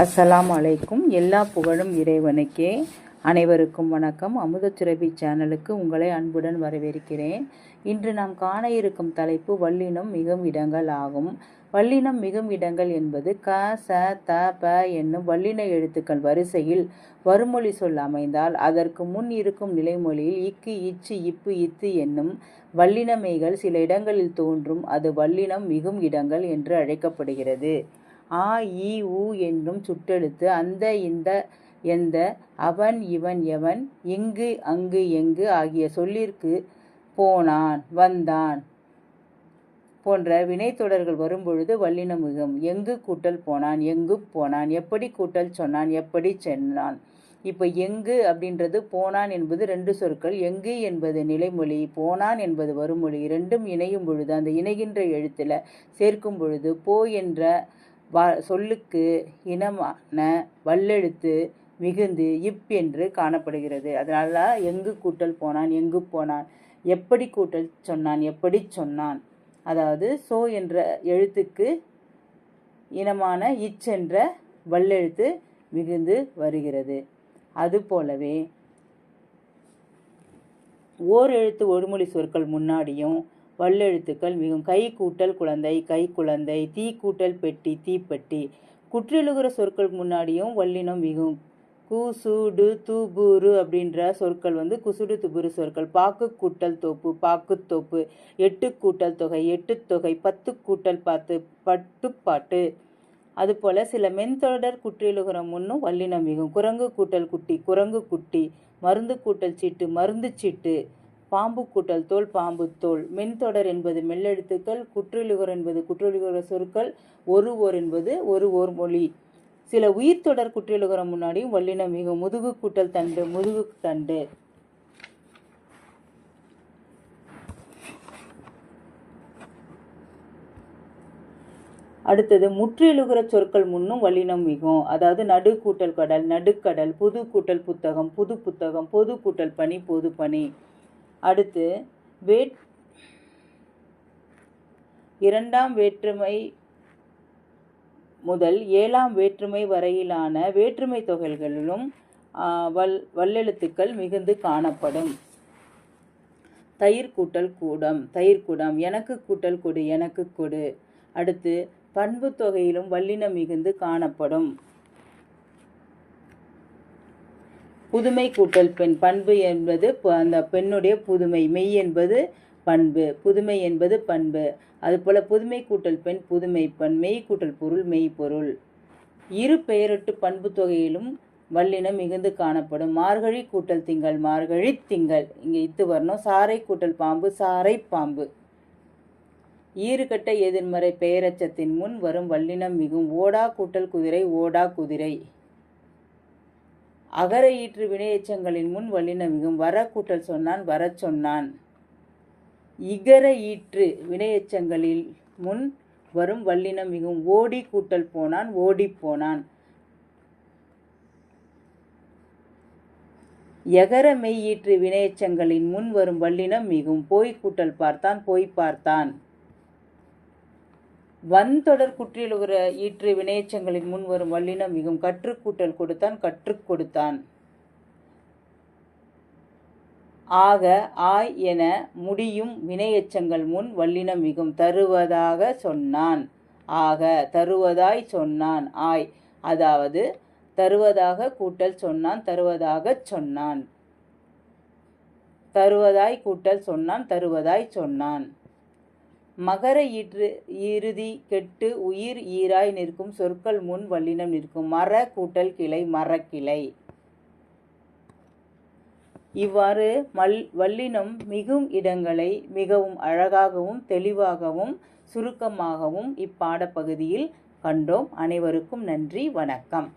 அஸ்லாம் அலைக்கும். எல்லா புகழும் இறைவனுக்கே. அனைவருக்கும் வணக்கம். அமுதச்சுரபி சேனலுக்கு உங்களை அன்புடன் வரவேற்கிறேன். இன்று நாம் காண இருக்கும் தலைப்பு வல்லினம் மிகும் இடங்கள் ஆகும். வல்லினம் மிகும் இடங்கள் என்பது க ச த ப என்னும் வல்லின எழுத்துக்கள் வரிசையில் வருமொழி சொல் அமைந்தால் அதற்கு முன் இருக்கும் நிலைமொழியில் இக்கு இச்சு இப்பு இத்து என்னும் வல்லினமைகள் சில இடங்களில் தோன்றும். அது வல்லினம் மிகும் இடங்கள் என்று அழைக்கப்படுகிறது. ஆ இ உ என்னும் சுட்டெழுத்து. அந்த இந்த எந்த அவன் இவன் எவன் இங்கு அங்கு எங்கு ஆகிய சொல்லிற்கு போனான் வந்தான். போன்ற வினைத்தொடர்கள் வரும்பொழுது வல்லினம் மிகும் எங்கு கூட்டல் போனான் எங்கு போனான் எப்படி கூட்டல் சொன்னான் எப்படி சென்னான். இப்போ எங்கு அப்படின்றது போனான் என்பது ரெண்டு சொற்கள். எங்கு என்பது நிலைமொழி போனான் என்பது வருமொழி. ரெண்டும் இணையும் பொழுது அந்த இணைகின்ற எழுத்தில் சேர்க்கும் பொழுது போ என்ற வ சொல்லுக்கு இனமான வல்லெழுத்து மிகுந்து இப் என்று காணப்படுகிறது. அதனால எங்கு கூட்டல் போனான் எங்கு போனான் எப்படி கூட்டல் சொன்னான் எப்படி சொன்னான்? அதாவது சோ என்ற எழுத்துக்கு இனமான இச் என்ற வல்லெழுத்து மிகுந்து வருகிறது. அதுபோலவே ஓர் எழுத்து ஒருமொழி சொற்கள் முன்னாடியும் வல்லெழுத்துக்கள் மிகும். கை கூட்டல் குழந்தை கை குழந்தை தீ கூட்டல் பெட்டி தீப்பெட்டி. குற்றிலுகிற சொற்கள் முன்னாடியும் வல்லினம் மிகும். குசுடு துபுரு தூபுரு அப்படின்ற சொற்கள் வந்து குசுடு துபுரு சொற்கள். பாக்கு கூட்டல் தோப்பு பாக்கு தோப்பு. எட்டு கூட்டல் தொகை எட்டு தொகை பத்து கூட்டல் பாத்து பட்டுப்பாட்டு. அதுபோல சில மென்தொடர் குற்றிலுகிற முன்னும் வல்லினம் மிகும். குரங்கு கூட்டல் குட்டி குரங்கு குட்டி. மருந்து கூட்டல் சீட்டு மருந்து சீட்டு. பாம்பு கூட்டல் தோல் பாம்பு தோல். மென்தொடர் என்பது மெல்லெழுத்துக்கள் குற்றிலுகர் என்பது குற்றிலுகர சொற்கள் ஒரு ஓர் என்பது ஒரு ஓர் மொழி. சில உயிர் தொடர் குற்றிலுகரம் முன்னாடியும் வல்லினம் மிகும் முதுகு கூட்டல் தண்டு முதுகு தண்டு. அடுத்தது முற்றிலுகிற சொற்கள் முன்னும் வல்லினம் மிகும். அதாவது நடு கூட்டல் கடல் நடுக்கடல் புது கூட்டல் புத்தகம் புது புத்தகம் பொது கூட்டல் பனி பொது பனி அடுத்து வேட் இரண்டாம் வேற்றுமை முதல் ஏழாம் வேற்றுமை வரையிலான வேற்றுமை தொகைகளிலும் வல் வல்லெழுத்துக்கள் மிகுந்து காணப்படும். தயிர் கூட்டல் கூடம் தயிர் கூடம் எனக்கு கூட்டல் கொடு எனக்கு கொடு. அடுத்து பண்பு தொகையிலும் வல்லினம் மிகுந்து காணப்படும். புதுமை கூட்டல் பெண். பண்பு என்பது அந்த பெண்ணுடைய புதுமை. மெய் என்பது பண்பு. புதுமை என்பது பண்பு. அதுபோல் புதுமை கூட்டல் பெண் புதுமை பண். மெய் கூட்டல் பொருள் மெய் பொருள். இரு பெயரிட்டு பண்பு தொகையிலும் வல்லினம் மிகுந்து காணப்படும். மார்கழி கூட்டல் திங்கள் மார்கழி திங்கள். இங்கே இத்து வரணும். சாரை கூட்டல் பாம்பு சாரை பாம்பு. ஈறுகட்ட எதிர்மறை பெயரச்சத்தின் முன் வரும் வல்லினம் மிகும். ஓடா கூட்டல் குதிரை ஓடா குதிரை. அகர ஈற்று வினையச்சங்களின் முன் வல்லினம் வரக்கூட்டல் வர கூட்டல் சொன்னான் வரச் சொன்னான். இகர ஈற்று வினையச்சங்களில் முன் வரும் வல்லினம் மிகும் ஓடி கூட்டல் போனான் ஓடி போனான். எகர மெய்யீற்று வினையச்சங்களின் முன் வரும் வல்லினம் மிகும் போய் கூட்டல் பார்த்தான் போய் பார்த்தான். வன்தொடர் குற்றியலுகிற ஈற்று வினையச்சங்களின் முன் வரும் வல்லினம் மிகும் கற்றுக்கூட்டல் கொடுத்தான் கற்றுக் கொடுத்தான். ஆக ஆய் என முடியும் வினையச்சங்கள் முன் வல்லினம் மிகும் தருவதாக சொன்னான். ஆக தருவதாய் சொன்னான் ஆய். அதாவது தருவதாக கூட்டல் சொன்னான் தருவதாகச் சொன்னான். தருவதாய் கூட்டல் சொன்னான் தருவதாய் சொன்னான். மகர ஈற்று இறுதி கெட்டு உயிர் ஈராய் நிற்கும் சொற்கள் முன் வல்லினம் நிற்கும். மர கூட்டல் கிளை மரக்கிளை. இவ்வாறு மல் வல்லினம் மிகும் இடங்களை மிகவும் அழகாகவும் தெளிவாகவும் சுருக்கமாகவும் இப்பாடப்பகுதியில் கண்டோம். அனைவருக்கும் நன்றி வணக்கம்.